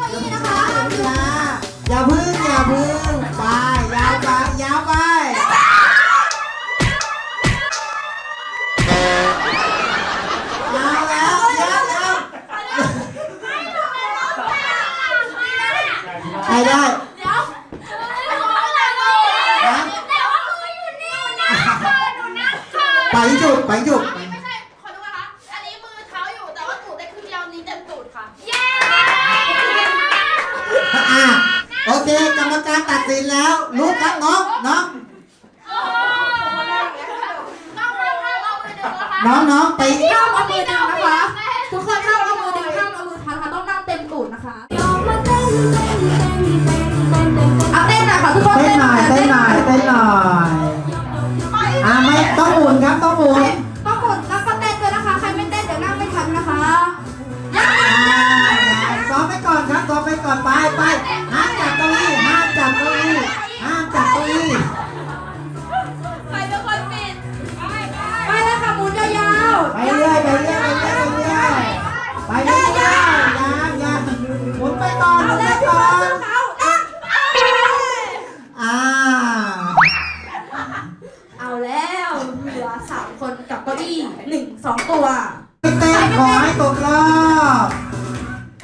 ก้าอี้นะคะอย่าอย่าพึ่งอย่าพึ่งไปยาวไปยาวไปเอาแล้วเยวเดี๋ยวใครได้เดี๋ยวไม่ขออะไรเลยแต่ว่ามืออยู่นี่นะหนูนั่งค่ะไปจุดไปจุดไม่ สินแล้วลุกครับน้องน้องต้องเริ่มเริ่มเอามือดึงนะคะน้องน้องไปห้ามเอามือดึงนะคะ ทุกคนห้ามเอามือดึงห้ามเอามือทันนะคะต้องนั่งเต็มตูดนะคะเอาเต้นหน่อยค่ะทุกคนเต้นหน่อยเต้นหน่อยเต้นหน่อยอะไม่ต้องหมุนครับต้องหมุนต้องหมุนแล้วก็เต้นด้วยนะคะใครไม่เต้นเดี๋ยวนั่งไม่ทันนะคะอ่าซ้อมไปก่อนครับซ้อมไปก่อนไปไป สองตัวไม่เต้นขอให้ตกรอบ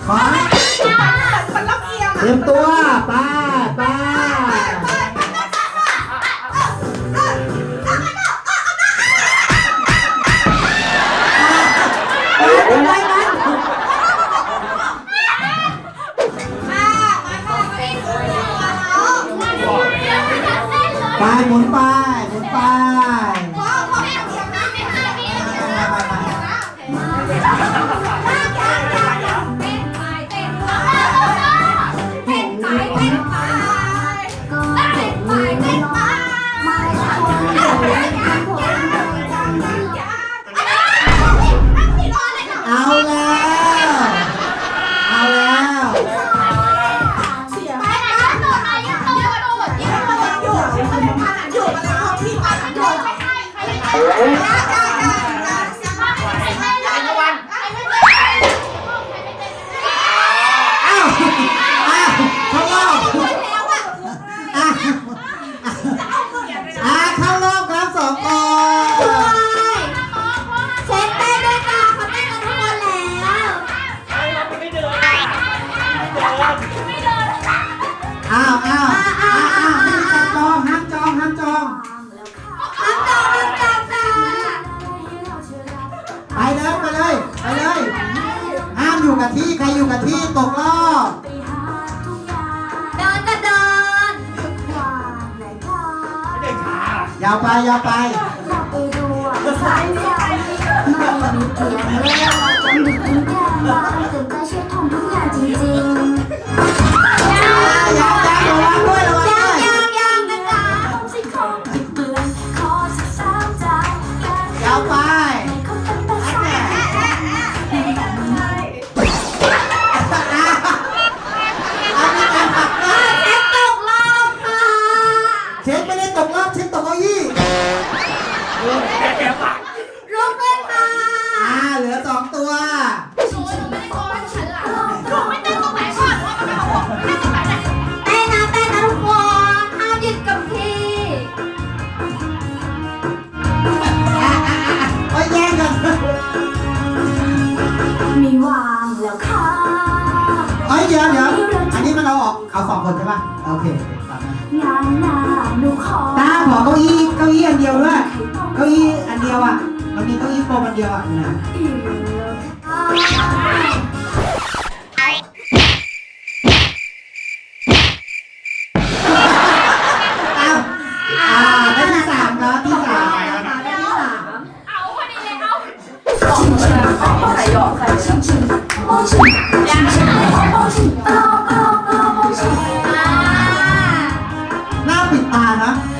ขอให้มันรับเอียงเตรียมตัวไปไปเอ้ยเป็นไรมันไปหมุนไปหมุนไป Yeah. ยาวไปยาวไปย เราออกเอาสองคนใช่ป่ะโอเคตามนั้นงานหน้าหนูขอตาขอเก้าอี้เก้าอี้อันเดียวด้วยเก้าอี้อันเดียวอะ มันมีเก้าอี้โฟมอันเดียวอะนะ อีกา